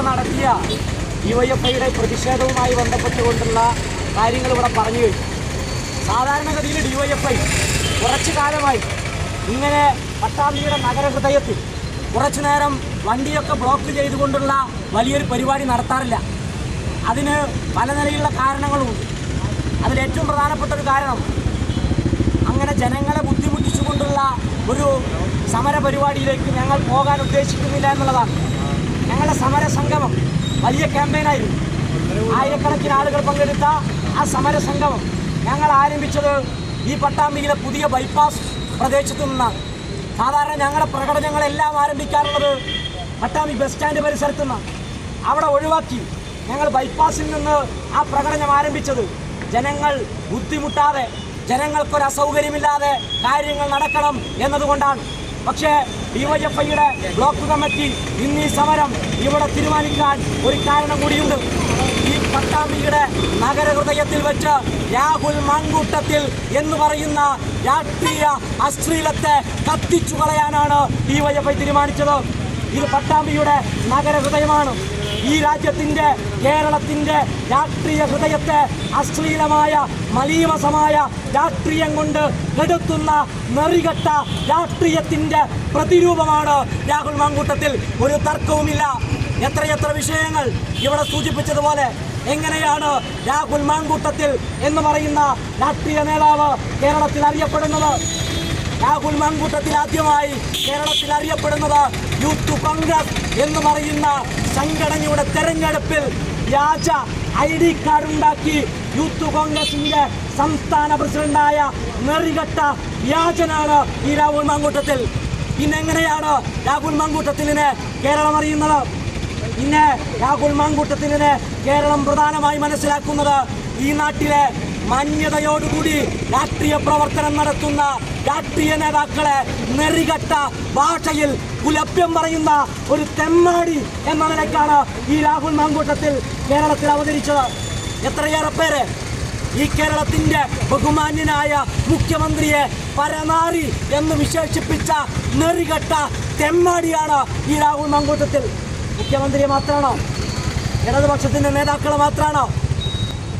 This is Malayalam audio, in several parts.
ഇപ്പൊ നടത്തിയ ഡിവൈഎഫ്ഐയുടെ പ്രതിഷേധവുമായി ബന്ധപ്പെട്ടുകൊണ്ടുള്ള കാര്യങ്ങൾ ഇവിടെ പറഞ്ഞു കഴിഞ്ഞു. സാധാരണഗതിയിൽ ഡിവൈഎഫ്ഐ കുറച്ചു കാലമായി ഇങ്ങനെ പട്ടാമ്പിയുടെ നഗരഹൃദയത്തിൽ കുറച്ചു നേരം വണ്ടിയൊക്കെ ബ്ലോക്ക് ചെയ്തുകൊണ്ടുള്ള വലിയൊരു പരിപാടി നടത്താറില്ല. അതിന് പല നിലയിലുള്ള കാരണങ്ങളുമുണ്ട്. അതിലേറ്റവും പ്രധാനപ്പെട്ട ഒരു കാരണം അങ്ങനെ ജനങ്ങളെ ബുദ്ധിമുട്ടിച്ചുകൊണ്ടുള്ള ഒരു സമര പരിപാടിയിലേക്ക് ഞങ്ങൾ പോകാൻ ഉദ്ദേശിക്കുന്നില്ല എന്നുള്ളതാണ്. ഞങ്ങളുടെ സമര സംഗമം വലിയ ക്യാമ്പയിനായിരുന്നു ആയിരക്കണക്കിന് ആളുകൾ പങ്കെടുത്ത ആ സമര സംഗമം. ഞങ്ങൾ ആരംഭിച്ചത് ഈ പട്ടാമ്പിയിലെ പുതിയ ബൈപ്പാസ് പ്രദേശത്തു നിന്നാണ്. സാധാരണ ഞങ്ങളുടെ പ്രകടനങ്ങളെല്ലാം ആരംഭിക്കാറുള്ളത് പട്ടാമ്പി ബസ് സ്റ്റാൻഡ് പരിസരത്തു നിന്നാണ്. അവിടെ ഒഴിവാക്കി ഞങ്ങൾ ബൈപ്പാസിൽ നിന്ന് ആ പ്രകടനം ആരംഭിച്ചത്. ജനങ്ങൾ ബുദ്ധിമുട്ടാതെ ജനങ്ങൾക്കൊരു അസൗകര്യമില്ലാതെ കാര്യങ്ങൾ നടക്കണം എന്നതുകൊണ്ടാണ്. പക്ഷേ ഡിവൈഎഫ്ഐയുടെ ബ്ലോക്ക് കമ്മിറ്റി ഇന്ന് ഈ സമരം ഇവിടെ തീരുമാനിക്കാൻ ഒരു കാരണം കൂടിയുണ്ട്. ഈ പട്ടാമ്പിയുടെ നഗരഹൃദയത്തിൽ വെച്ച് രാഹുൽ മൺകൂട്ടത്തിൽ എന്ന് പറയുന്ന രാഷ്ട്രീയ അശ്ലീലത്തെ കത്തിച്ചു കളയാനാണ് ഡിവൈഎഫ്ഐ തീരുമാനിച്ചത്. ഇത് പട്ടാമ്പിയുടെ നഗരഹൃദയമാണ്. ഈ രാജ്യത്തിന്റെ കേരളത്തിന്റെ രാഷ്ട്രീയ ഹൃദയത്തെ അശ്ലീലമായ മലീമസമായ രാഷ്ട്രീയം കൊണ്ട് കെടുത്തുന്ന നെറികെട്ട രാഷ്ട്രീയത്തിന്റെ പ്രതിരൂപമാണ് രാഹുൽ മാങ്കൂട്ടത്തിൽ. ഒരു തർക്കവുമില്ല. എത്രയെത്ര വിഷയങ്ങൾ ഇവിടെ സൂചിപ്പിച്ചതുപോലെ എങ്ങനെയാണ് രാഹുൽ മാങ്കൂട്ടത്തിൽ എന്ന് പറയുന്ന രാഷ്ട്രീയ നേതാവ് കേരളത്തിൽ അറിയപ്പെടുന്നത്? രാഹുൽ മങ്കൂട്ടത്തിൽ ആദ്യമായി കേരളത്തിൽ അറിയപ്പെടുന്നത് യൂത്ത് കോൺഗ്രസ് എന്ന് പറയുന്ന സംഘടനയുടെ തെരഞ്ഞെടുപ്പിൽ വ്യാജ ഐ ഡി കാർഡ് ഉണ്ടാക്കി യൂത്ത് കോൺഗ്രസിന്റെ സംസ്ഥാന പ്രസിഡന്റായ നെറികെട്ട വ്യാജനാണ് ഈ രാഹുൽ മങ്കൂട്ടത്തിൽ. പിന്നെ എങ്ങനെയാണ് രാഹുൽ മങ്കൂട്ടത്തിലിനെ കേരളം അറിയുന്നത്? പിന്നെ രാഹുൽ മങ്കൂട്ടത്തിലിനെ കേരളം പ്രധാനമായി മനസ്സിലാക്കുന്നത് ഈ നാട്ടിലെ മാന്യതയോടുകൂടി രാഷ്ട്രീയ പ്രവർത്തനം നടത്തുന്ന രാഷ്ട്രീയ നേതാക്കളെ നെറികെട്ട ഭാഷയിൽ കുലപ്യം പറയുന്ന ഒരു തെമ്മാടി എന്ന നിലയ്ക്കാണ് ഈ രാഹുൽ മാങ്കൂട്ടത്തിൽ കേരളത്തിൽ അവതരിച്ചത്. എത്രയേറെ പേര് ഈ കേരളത്തിന്റെ ബഹുമാന്യനായ മുഖ്യമന്ത്രിയെ പരനാരി എന്ന് വിശേഷിപ്പിച്ച നെറികെട്ട തെമ്മാടിയാണ് ഈ രാഹുൽ മാങ്കൂട്ടത്തിൽ. മുഖ്യമന്ത്രിയെ മാത്രമാണോ? ഇടതുപക്ഷത്തിന്റെ നേതാക്കൾ മാത്രമാണോ?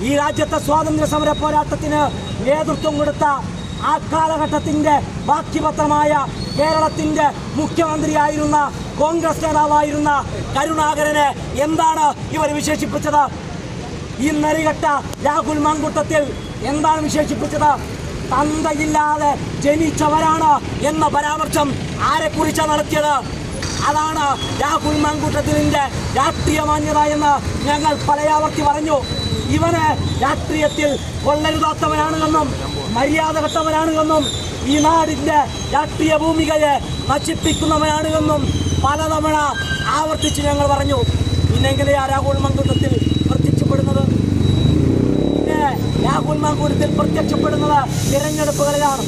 ഈ രാജ്യത്തെ സ്വാതന്ത്ര്യ സമര പോരാട്ടത്തിന് നേതൃത്വം കൊടുത്ത ആ കാലഘട്ടത്തിന്റെ ബാക്കിപത്രമായ കേരളത്തിന്റെ മുഖ്യമന്ത്രിയായിരുന്ന കോൺഗ്രസ് നേതാവായിരുന്ന കരുണാകരനെ എന്താണ് ഇവർ വിശേഷിപ്പിച്ചത്? ഈ നരികെട്ട രാഹുൽ മങ്കുട്ടത്തിൽ എന്താണ് വിശേഷിപ്പിച്ചത്? തന്തയില്ലാതെ ജനിച്ചവരാണ് എന്ന പരാമർശം ആരെക്കുറിച്ചാണ് നടത്തിയത്? അതാണ് രാഹുൽ മങ്കുട്ടത്തിലിന്റെ രാഷ്ട്രീയ മാന്യത എന്ന് ഞങ്ങൾ പലയാവർത്തി പറഞ്ഞു. ഇവന് രാഷ്ട്രീയത്തിൽ കൊള്ളരുതാത്തവനാണ് എന്നും മര്യാദ എന്നും ഈ നാടിന്റെ രാഷ്ട്രീയ ഭൂമികയെ നശിപ്പിക്കുന്നവനാണ് എന്നും പലതവണ ആവർത്തിച്ച് ഞങ്ങൾ പറഞ്ഞു. പിന്നെങ്ങനെയാ രാഹുൽ മങ്കുട്ടത്തിൽ പ്രത്യക്ഷപ്പെടുന്നത്? പിന്നെ രാഹുൽ മാങ്കൂരത്തിൽ പ്രത്യക്ഷപ്പെടുന്നത് തിരഞ്ഞെടുപ്പുകളിലാണ്.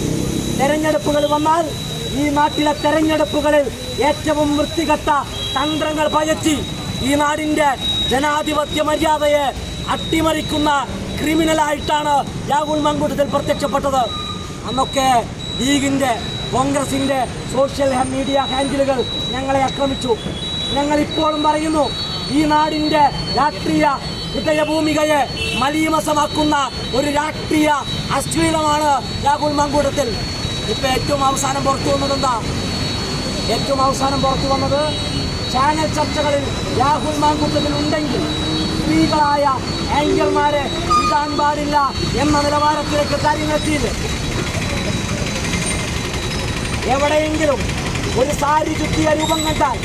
തിരഞ്ഞെടുപ്പുകൾ വന്നാൽ ഈ നാട്ടിലെ തെരഞ്ഞെടുപ്പുകളിൽ ഏറ്റവും വൃത്തികെട്ട തന്ത്രങ്ങൾ പയറ്റി ഈ നാടിന്റെ ജനാധിപത്യ മര്യാദയെ അട്ടിമറിക്കുന്ന ക്രിമിനലായിട്ടാണ് രാഹുൽ മങ്കൂട്ടത്തിൽ പ്രത്യക്ഷപ്പെട്ടത്. അന്നൊക്കെ ലീഗിന്റെ കോൺഗ്രസിന്റെ സോഷ്യൽ മീഡിയ ഹാൻഡിലുകൾ ഞങ്ങളെ ആക്രമിച്ചു. ഞങ്ങളിപ്പോഴും പറയുന്നു ഈ നാടിന്റെ രാഷ്ട്രീയ ഹൃദയഭൂമികയെ മലീമസമാക്കുന്ന ഒരു രാഷ്ട്രീയ അശ്ലീലമാണ് രാഹുൽ മങ്കൂട്ടത്തിൽ. ഇപ്പൊ ഏറ്റവും അവസാനം പുറത്തു വന്നത് എന്താ? ഏറ്റവും അവസാനം പുറത്തു വന്നത് ചാനൽ ചർച്ചകളിൽ രാഹുൽ മാങ്കൂട്ടത്തിൽ ഉണ്ടെങ്കിൽ സ്ത്രീകളായ ആങ്കർമാരെ ഇടാൻ പാടില്ല എന്ന നിലവാരത്തിലേക്ക് കാര്യങ്ങൾ എത്തിയില്ലേ എവിടെയെങ്കിലും ഒരു സാരി ചുറ്റിയ രൂപം കണ്ടാൽ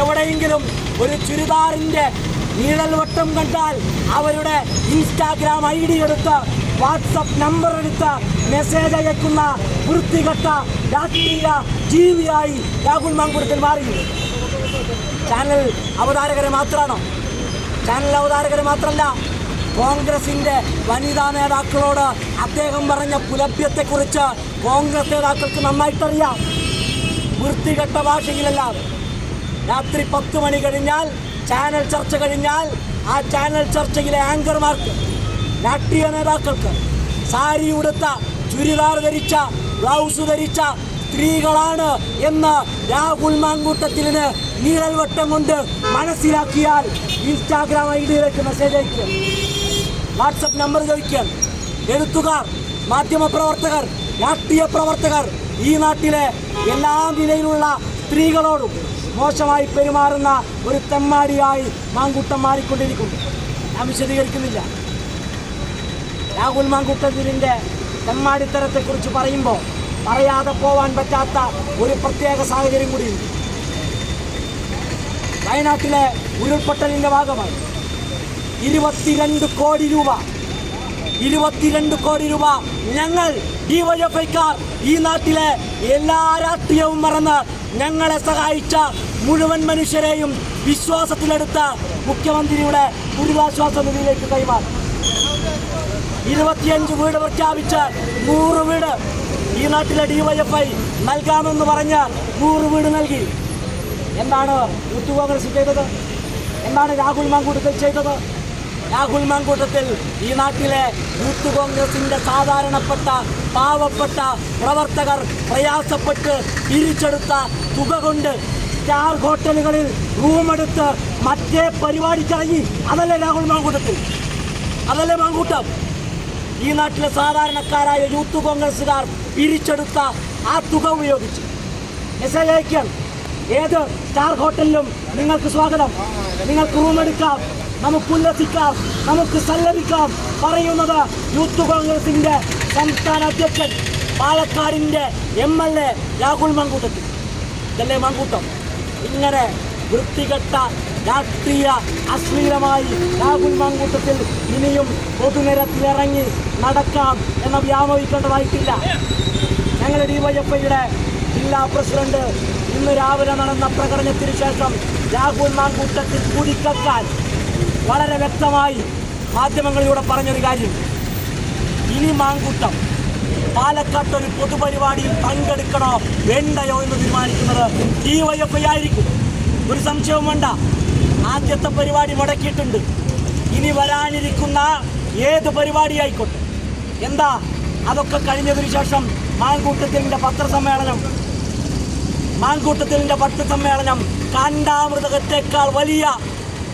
എവിടെയെങ്കിലും ഒരു ചുരിദാറിന്റെ നീഴൽ വട്ടം കണ്ടാൽ അവരുടെ ഇൻസ്റ്റാഗ്രാം ഐ ഡി എടുത്ത് വാട്സപ്പ് നമ്പർ എടുത്ത് മെസ്സേജ് അയക്കുന്ന വൃത്തികെട്ട രാഷ്ട്രീയ ജീവിയായി രാഹുൽ മാങ്കുടത്തിൽ മാറി. ചാനൽ അവതാരകരെ മാത്രമാണോ? ചാനൽ അവതാരകരെ മാത്രമല്ല കോൺഗ്രസിന്റെ വനിതാ നേതാക്കളോട് അദ്ദേഹം പറഞ്ഞ പുലഭ്യത്തെക്കുറിച്ച് കോൺഗ്രസ് നേതാക്കൾക്ക് നന്നായിട്ടറിയാം. വൃത്തികെട്ട ഭാഷയിലല്ലാതെ. രാത്രി പത്ത് മണി കഴിഞ്ഞാൽ ചാനൽ ചർച്ച കഴിഞ്ഞാൽ ആ ചാനൽ ചർച്ചയിലെ ആങ്കർമാർക്ക് രാഷ്ട്രീയ നേതാക്കൾക്ക് സാരി ഉടുത്ത ചുരിദാർ ധരിച്ച ബ്ലൗസ് ധരിച്ച സ്ത്രീകളാണ് എന്ന് രാഹുൽ മാങ്കൂട്ടത്തിലിന് നീഴൽവട്ടം കൊണ്ട് മനസ്സിലാക്കിയാൽ ഇൻസ്റ്റാഗ്രാം ഐ ഡിയിലേക്ക് മെസ്സേജ് അയക്കുക വാട്സപ്പ് നമ്പർ ചോദിക്കാൻ. എഴുത്തുകാർ മാധ്യമപ്രവർത്തകർ രാഷ്ട്രീയ പ്രവർത്തകർ ഈ നാട്ടിലെ എല്ലാ നിലയിലുള്ള സ്ത്രീകളോടും മോശമായി പെരുമാറുന്ന ഒരു തെമ്മാടിയായി മാങ്കൂട്ടം മാറിക്കൊണ്ടിരിക്കുന്നു. ഞാൻ വിശദീകരിക്കുന്നില്ല. രാഹുൽ മാങ്കൂട്ടത്തിന്റെ തെമ്മാടിത്തരത്തെക്കുറിച്ച് പറയുമ്പോൾ പറയാതെ പോവാൻ പറ്റാത്ത ഒരു പ്രത്യേക സാഹചര്യം കൂടിയുണ്ട്. വയനാട്ടിലെ ഉരുൾപൊട്ടലിന്റെ ഭാഗമായി. ഇരുപത്തിരണ്ട് കോടി രൂപ. ഇരുപത്തിരണ്ട് കോടി രൂപ ഞങ്ങൾ ഡിവൈഎഫ്ഐക്കാർ ഈ നാട്ടിലെ എല്ലാ രാഷ്ട്രീയവും മറന്ന് ഞങ്ങളെ സഹായിച്ച മുഴുവൻ മനുഷ്യരെയും വിശ്വാസത്തിലെടുത്ത മുഖ്യമന്ത്രിയുടെ ദുരിതാശ്വാസ നിധിയിലേക്ക് കൈമാറി. ഇരുപത്തിയഞ്ച് വീട് പ്രഖ്യാപിച്ച് നൂറ് വീട് ഈ നാട്ടിലെ ഡിവൈഎഫ്ഐ നൽകാമെന്ന് പറഞ്ഞ് നൂറ് വീട് നൽകി. എന്താണ് യൂത്ത് കോൺഗ്രസ് ചെയ്തത് എന്താണ് രാഹുൽ മാങ്കൂട്ടത്തിൽ ചെയ്തത്? രാഹുൽ മാങ്കൂട്ടത്തിൽ ഈ നാട്ടിലെ യൂത്ത് കോൺഗ്രസിന്റെ സാധാരണപ്പെട്ട പാവപ്പെട്ട പ്രവർത്തകർ പ്രയാസപ്പെട്ട് തിരിച്ചെടുത്ത തുക കൊണ്ട് സ്റ്റാർ ഹോട്ടലുകളിൽ റൂമെടുത്ത് മറ്റേ പരിപാടിക്കിറങ്ങി. അതല്ലേ രാഹുൽ മാങ്കൂട്ടത്തിൽ? അതല്ലേ മാങ്കൂട്ടം? ഈ നാട്ടിലെ സാധാരണക്കാരായ യൂത്ത് കോൺഗ്രസ്സുകാർ പിരിച്ചെടുത്ത ആ തുക ഉപയോഗിച്ച്. മെസ്സേജ് അയക്കാൻ ഏത്? സ്റ്റാർ ഹോട്ടലിലും. നിങ്ങൾക്ക് സ്വാഗതം. നിങ്ങൾക്ക് റൂം എടുക്കാം നമുക്ക് ഉല്ലസിക്കാം നമുക്ക് സല്ലപിക്കാം. പറയുന്നത് യൂത്ത് കോൺഗ്രസിന്റെ സംസ്ഥാന അധ്യക്ഷൻ പാലക്കാടിന്റെ M L A Rahul Mankoottathil. ഇതല്ലേ മങ്കൂട്ടം? ഇങ്ങനെ വൃത്തികെട്ട രാഷ്ട്രീയ അശ്ലീലമായി രാഹുൽ മങ്കൂട്ടത്തിൽ ഇനിയും പൊതുനിരത്തിലിറങ്ങി നടക്കാം എന്ന വ്യാമോഹിക്കേണ്ടതായിട്ടില്ല. ഞങ്ങളുടെ ഡിവൈഎഫ്ഐയുടെ ജില്ലാ പ്രസിഡന്റ് ഇന്ന് രാവിലെ നടന്ന പ്രകടനത്തിന് ശേഷം രാഹുൽ മാങ്കൂട്ടത്തിൽ കുടിക്കാൻ വളരെ വ്യക്തമായി മാധ്യമങ്ങളിലൂടെ പറഞ്ഞൊരു കാര്യം. ഇനി മാങ്കൂട്ടം. പാലക്കാട്ട് ഒരു പൊതുപരിപാടിയിൽ പങ്കെടുക്കണോ. വേണ്ടയോ എന്ന് തീരുമാനിക്കുന്നത് ഡിവൈഎഫ്ഐ ആയിരിക്കും. ഒരു സംശയവും വേണ്ട. ആദ്യത്തെ പരിപാടി മുടക്കിയിട്ടുണ്ട്. ഇനി വരാനിരിക്കുന്ന ഏത് പരിപാടി ആയിക്കോട്ടെ. എന്താ? അതൊക്കെ കഴിഞ്ഞതിനു ശേഷം മാങ്കൂട്ടത്തിലിന്റെ പത്രസമ്മേളനം. മാങ്കൂട്ടത്തിലിന്റെ പത്രസമ്മേളനം കാണ്ടാമൃതകത്തേക്കാൾ വലിയ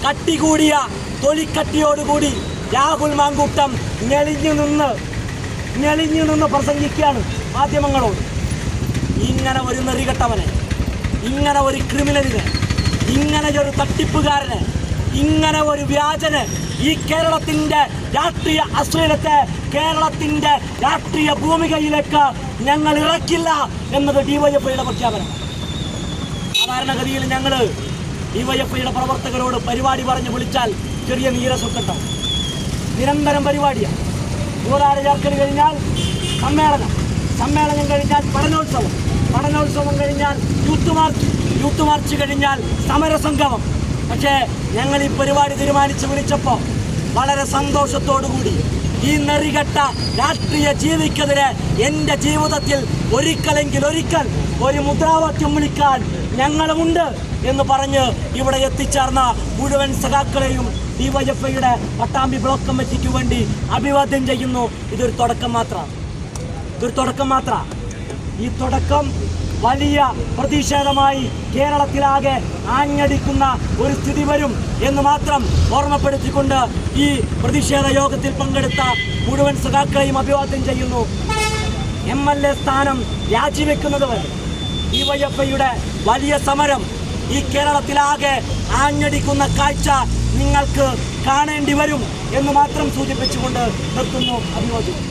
കട്ടി കൂടിയ തൊലിക്കട്ടിയോടുകൂടി രാഹുൽ മാങ്കൂട്ടം ഞെളിഞ്ഞു നിന്ന് ഞെളിഞ്ഞു നിന്ന് പ്രസംഗിക്കുകയാണ് മാധ്യമങ്ങളോട്. ഇങ്ങനെ ഒരു നെറികെട്ടവനെ ഇങ്ങനെ ഒരു ക്രിമിനലിനെ ഇങ്ങനെ ഒരു തട്ടിപ്പുകാരനെ ഇങ്ങനെ ഒരു വ്യാജന് ഈ കേരളത്തിന്റെ രാഷ്ട്രീയ അശ്ലീലത്തെ കേരളത്തിന്റെ രാഷ്ട്രീയ ഭൂമികയിലേക്ക് ഞങ്ങൾ ഇറക്കില്ല എന്നത് ഡിവൈഎഫ്ഐയുടെ പ്രഖ്യാപനം. സാധാരണഗതിയിൽ ഞങ്ങൾ ഡിവൈഎഫ്ഐയുടെ പ്രവർത്തകരോട് പരിപാടി പറഞ്ഞ് വിളിച്ചാൽ ചെറിയ നീരസൊക്കെട്ടോ. നിരന്തരം പരിപാടിയാണ് യുവതാര ചേർക്കൽ കഴിഞ്ഞാൽ സമ്മേളനം. സമ്മേളനം കഴിഞ്ഞാൽ പഠനോത്സവം. പഠനോത്സവം കഴിഞ്ഞാൽ യൂത്ത് മാർച്ച്. യൂത്ത് മാർച്ച് കഴിഞ്ഞാൽ സമരസംഗമം. പക്ഷേ ഞങ്ങൾ ഈ പരിപാടി തീരുമാനിച്ച് വിളിച്ചപ്പോൾ വളരെ സന്തോഷത്തോടുകൂടി ഈ നെറികെട്ട രാഷ്ട്രീയ ജീവിക്കെതിരെ എന്റെ ജീവിതത്തിൽ ഒരിക്കലെങ്കിൽ ഒരിക്കൽ ഒരു മുദ്രാവാക്യം വിളിക്കാൻ ഞങ്ങളുമുണ്ട് എന്ന് പറഞ്ഞ് ഇവിടെ എത്തിച്ചേർന്ന മുഴുവൻ സഖാക്കളെയും ഡിവൈഎഫ്ഐയുടെ പട്ടാമ്പി ബ്ലോക്ക് കമ്മിറ്റിക്ക് വേണ്ടി അഭിവാദ്യം ചെയ്യുന്നു. ഇതൊരു തുടക്കം മാത്രമാണ് ഇതൊരു തുടക്കം മാത്രമാണ് ഈ തുടക്കം വലിയ പ്രതിഷേധമായി കേരളത്തിലാകെ ആഞ്ഞടിക്കുന്ന ഒരു സ്ഥിതി വരും എന്ന് മാത്രം ഓർമ്മപ്പെടുത്തിക്കൊണ്ട് ഈ പ്രതിഷേധ യോഗത്തിൽ പങ്കെടുത്ത മുഴുവൻ സഖാക്കളെയും അഭിവാദ്യം ചെയ്യുന്നു. എം എൽ എ സ്ഥാനം രാജിവെക്കുന്നത് വരെ ഡിവൈഎഫ്ഐയുടെ വലിയ സമരം ഈ കേരളത്തിലാകെ ആഞ്ഞടിക്കുന്ന കാഴ്ച നിങ്ങൾക്ക് കാണേണ്ടി വരും എന്ന് മാത്രം സൂചിപ്പിച്ചുകൊണ്ട് നിർത്തുന്നു അഭിവാദ്യം.